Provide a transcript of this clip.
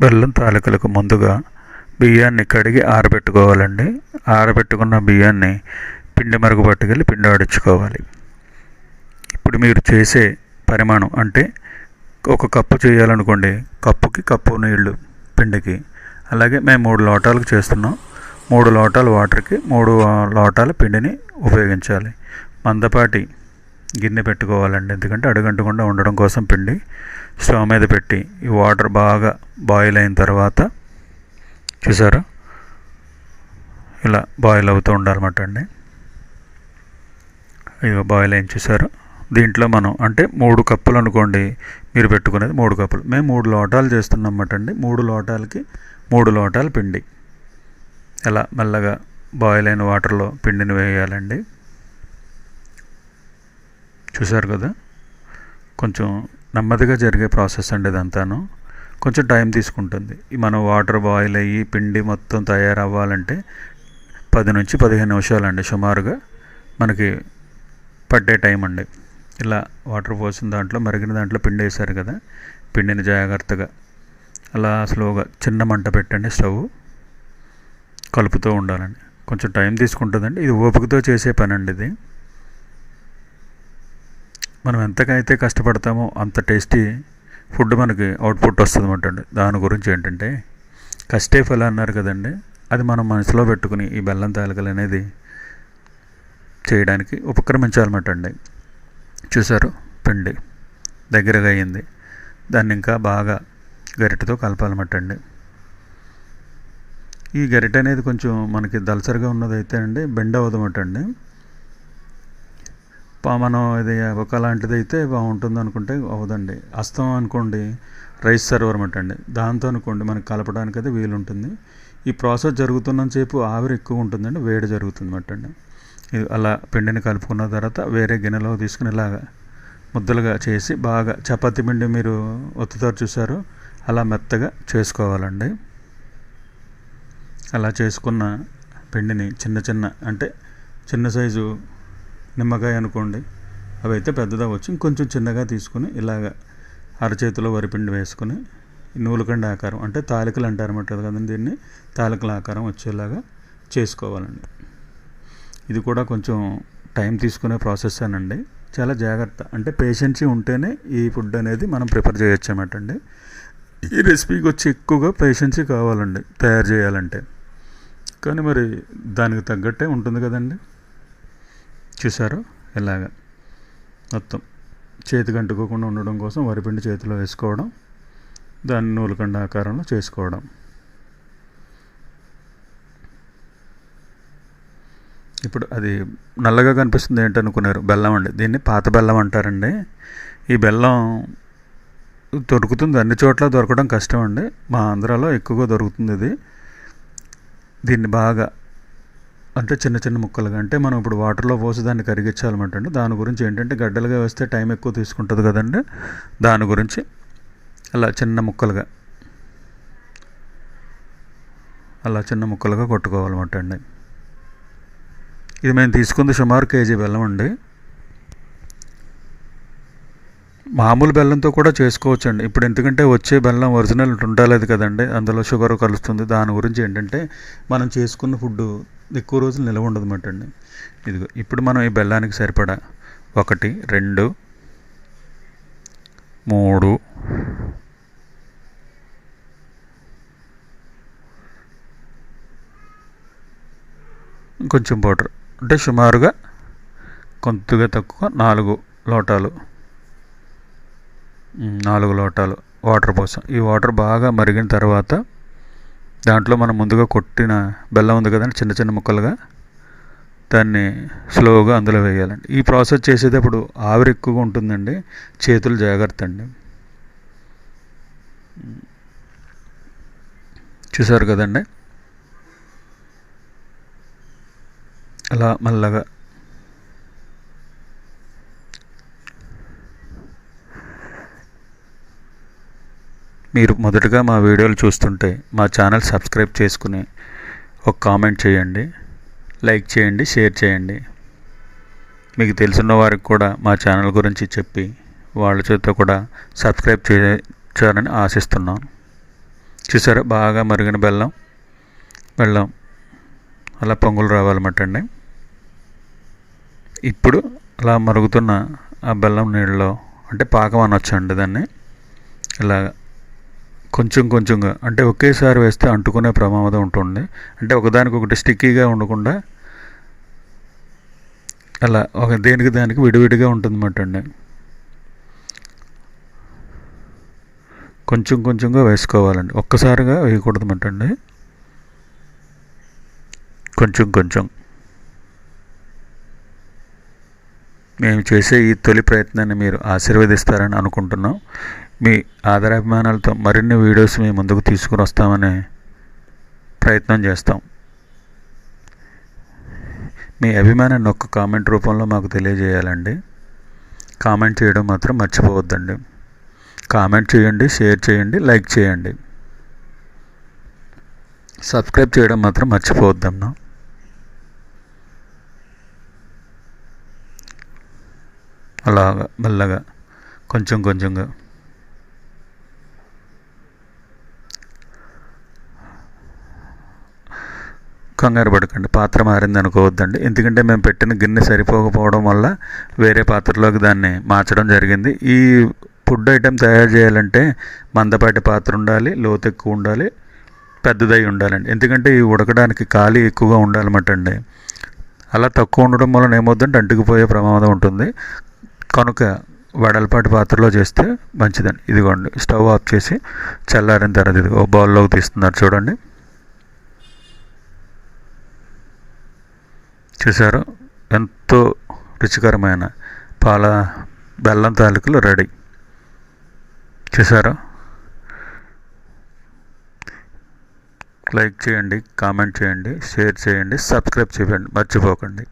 బెల్లం తాలికలకు ముందుగా బియ్యాన్ని కడిగి ఆరబెట్టుకోవాలండి. ఆరబెట్టుకున్న బియ్యాన్ని పిండి మరుగు పట్టుకెళ్ళి పిండి ఆడించుకోవాలి. ఇప్పుడు మీరు చేసే పరిమాణం అంటే ఒక కప్పు చేయాలనుకోండి కప్పుకి కప్పు నీళ్ళు పిండికి. అలాగే మేము మూడు లోటాలకు చేస్తున్నాం. మూడు లోటాల వాటర్కి మూడు లోటాల పిండిని ఉపయోగించాలి. మందపాటి గిన్నె పెట్టుకోవాలండి. ఎందుకంటే అడుగంటకుండా ఉండడం కోసం పిండి స్టవ్ మీద పెట్టి ఈ వాటర్ బాగా బాయిల్ అయిన తర్వాత చూసారా? ఇలా బాయిల్ అవుతూ ఉండాలన్నమాట అండి. ఇక బాయిల్ అయిన చూసారు? దీంట్లో మనం అంటే మూడు కప్పులు అనుకోండి మీరు పెట్టుకునేది మూడు కప్పులు. మేము మూడు లోటాలు చేస్తున్నమాట అండి. మూడు లోటాలకి మూడు లోటాల పిండి. ఎలా మెల్లగా బాయిల్ అయిన వాటర్లో పిండిని వేయాలండి. చూసారు కదా? కొంచెం నెమ్మదిగా జరిగే ప్రాసెస్ అండి ఇదంతాను. కొంచెం టైం తీసుకుంటుంది. మనం వాటర్ బాయిల్ అయ్యి పిండి మొత్తం తయారవ్వాలంటే పది నుంచి పదిహేను నిమిషాలండి సుమారుగా మనకి పట్టే టైం అండి. ఇలా వాటర్ పోసిన దాంట్లో మరిగిన దాంట్లో పిండి వేశారు కదా? పిండిని జాగ్రత్తగా అలా స్లోగా చిన్న మంట పెట్టండి స్టవ్. కలుపుతూ ఉండాలండి. కొంచెం టైం తీసుకుంటుందండి. ఇది ఓపికతో చేసే పని అండి ఇది. మనం ఎంతకైతే కష్టపడతామో అంత టేస్టీ ఫుడ్ మనకి అవుట్పుట్ వస్తుంది అండి. దాని గురించి ఏంటంటే కష్టే ఫలం అన్నారు కదండి అది మనం మనసులో పెట్టుకుని ఈ బెల్లం తాలికలు అనేది చేయడానికి ఉపక్రమించాలన్నమాట అండి. చూసారు పిండి దగ్గరగా అయ్యింది దాన్ని ఇంకా బాగా గరిటతో కలపాలన్నమాట అండి. ఈ గరిట అనేది కొంచెం మనకి దలసరిగా ఉన్నదైతే అండి బెండ్ అవ్వదన్నమాట అండి. మనం ఇది ఒకలాంటిది అయితే బాగుంటుంది అనుకుంటే అవదండి అస్తం అనుకోండి రైస్ సర్వర్ అనమాట అండి దాంతో అనుకోండి మనకి కలపడానికి అయితే వీలు ఉంటుంది ఈ ప్రాసెస్ జరుగుతున్నంతసేపు ఆవిరి ఎక్కువ ఉంటుందండి వేడి జరుగుతుంది అనమాట అండి ఇది అలా పిండిని కలుపుకున్న తర్వాత వేరే గిన్నెలో తీసుకుని ఇలాగా ముద్దలుగా చేసి బాగా చపాతీ పిండి మీరు ఒత్తుతారు చూసారు అలా మెత్తగా చేసుకోవాలండి. అలా చేసుకున్న పిండిని చిన్న చిన్న అంటే చిన్న సైజు నిమ్మకాయ అనుకోండి అవి అయితే పెద్దదా వచ్చి ఇంకొంచెం చిన్నగా తీసుకుని ఇలాగ అరచేతిలో వరిపిండి వేసుకుని నూలుకండి ఆకారం. అంటే తాలికలు అంటారన్నమాట కదండి దీన్ని. తాలికల ఆకారం వచ్చేలాగా చేసుకోవాలండి. ఇది కూడా కొంచెం టైం తీసుకునే ప్రాసెస్ అనండి. చాలా జాగ్రత్త. అంటే పేషెన్సీ ఉంటేనే ఈ ఫుడ్ అనేది మనం ప్రిపేర్ చేయొచ్చు అన్నమాట అండి ఈ రెసిపీకి వచ్చి ఎక్కువగా పేషెన్సీ కావాలండి తయారు చేయాలంటే. కానీ మరి దానికి తగ్గట్టే ఉంటుంది కదండి. చూసారు ఇలాగ. మొత్తం. చేతి అంటుకోకుండా ఉండడం కోసం వరిపిండి చేతిలో వేసుకోవడం దాన్ని నూలుకండ ఆకారంలో చేసుకోవడం. ఇప్పుడు అది నల్లగా కనిపిస్తుంది ఏంటనుకున్నారు? బెల్లం అండి. దీన్ని పాత బెల్లం అంటారండి. ఈ బెల్లం దొరుకుతుంది. అన్ని చోట్ల దొరకడం కష్టం అండి మా ఆంధ్రాలో ఎక్కువగా దొరుకుతుంది ఇది. దీన్ని బాగా అంటే చిన్న చిన్న ముక్కలుగా. అంటే మనం ఇప్పుడు వాటర్లో పోసి దాన్ని కరిగించాలన్నమాట దాని గురించి ఏంటంటే గడ్డలుగా వేస్తే టైం ఎక్కువ తీసుకుంటుంది కదండి. దాని గురించి అలా చిన్న ముక్కలుగా. అలా చిన్న ముక్కలుగా కొట్టుకోవాలన్నమాట అండి. ఇది మేము తీసుకుంది సుమారు కేజీ బెల్లం అండి. మామూలు బెల్లంతో కూడా చేసుకోవచ్చు అండి ఇప్పుడు ఎందుకంటే వచ్చే బెల్లం ఒరిజినల్ ఉండలేదు కదండి. అందులో షుగర్ కలుస్తుంది. దాని గురించి ఏంటంటే మనం చేసుకున్న ఫుడ్ ఎక్కువ రోజులు నిల్వ ఉండదు అన్నమాట అండి. ఇదిగో ఇప్పుడు మనం ఈ బెల్లానికి సరిపడా ఒకటి రెండు మూడు కొంచెం పౌడర్. అంటే సుమారుగా కొంతగా తక్కువ నాలుగు లోటాలు. నాలుగు లోటాలు వాటర్ పోసాం. ఈ వాటర్ బాగా మరిగిన తర్వాత దాంట్లో మనం ముందుగా కొట్టిన బెల్లం ఉంది కదండి చిన్న చిన్న ముక్కలుగా. దాన్ని స్లోగా అందులో వేయాలండి. ఈ ప్రాసెస్ చేసేటప్పుడు ఆవిరి ఎక్కువగా ఉంటుందండి చేతులు జాగ్రత్త అండి. చూసారు కదండి? అలా మెల్లగా మీరు మొదటగా మా వీడియోలు చూస్తుంటే మా ఛానల్ సబ్స్క్రైబ్ చేసుకుని ఒక కామెంట్ చేయండి లైక్ చేయండి షేర్ చేయండి. మీకు తెలిసిన వారికి కూడా మా ఛానల్ గురించి చెప్పి వాళ్ళ చేత కూడా సబ్స్క్రైబ్ చేయాలని ఆశిస్తున్నాను. చూసారా? బాగా మరిగిన బెల్లం. బెల్లం అలా పొంగులు రావాలన్నమాట అండి ఇప్పుడు అలా మరుగుతున్న ఆ బెల్లం నీళ్ళలో అంటే పాకం అనొచ్చండి దాన్ని. ఇలా కొంచెం కొంచెంగా అంటే ఒకేసారి వేస్తే అంటుకునే ప్రమాదం ఉంటుంది. అంటే ఒకదానికొకటి స్టిక్కీగా ఉండకుండా అలా ఒక దేనికి దానికి విడివిడిగా ఉంటుందన్నమాట అండి. కొంచెం కొంచెంగా వేసుకోవాలండి. ఒక్కసారిగా వేయకూడదన్నమాట అండి. కొంచెం కొంచెం. మేము చేసే ఈ తొలి ప్రయత్నాన్ని మీరు ఆశీర్వదిస్తారని అనుకుంటున్నాం. మీ ఆదరాభిమానాలతో మరిన్ని వీడియోస్ మీ ముందుకు తీసుకుని వస్తామని ప్రయత్నం చేస్తాం. మీ అభిమానాన్ని ఒక్క కామెంట్ రూపంలో మాకు తెలియజేయాలండి. కామెంట్ చేయడం మాత్రం మర్చిపోవద్దండి. కామెంట్ చేయండి షేర్ చేయండి లైక్ చేయండి. సబ్స్క్రైబ్ చేయడం మాత్రం మర్చిపోవద్దమ్మా అలాగా మెల్లగా కొంచెం కొంచెంగా. కంగారు పడకండి. పాత్ర మారింది అనుకోవద్దండి ఎందుకంటే మేము పెట్టిన గిన్నె సరిపోకపోవడం వల్ల వేరే పాత్రలోకి దాన్ని మార్చడం జరిగింది. ఈ ఫుడ్ ఐటెం తయారు చేయాలంటే మందపాటి పాత్ర ఉండాలి లోతు ఎక్కువ ఉండాలి పెద్దదై ఉండాలండి. ఎందుకంటే ఇవి ఉడకడానికి ఖాళీ ఎక్కువగా ఉండాలన్నమాట అండి అలా తక్కువ ఉండడం వలన ఏమవుతుందంటే అంటుకుపోయే ప్రమాదం ఉంటుంది. కనుక వడలపాటి పాత్రలో చేస్తే మంచిదండి. ఇదిగోండి స్టవ్ ఆఫ్ చేసి చల్లారిన తర్వాత ఇది ఓ బౌల్లోకి తీస్తున్నారు చూడండి. చూసారు ఎంతో రుచికరమైన పాల బెల్లం తాలూకులు రెడీ చూసారా లైక్ చేయండి కామెంట్ చేయండి షేర్ చేయండి సబ్స్క్రైబ్ చేయండి మర్చిపోకండి.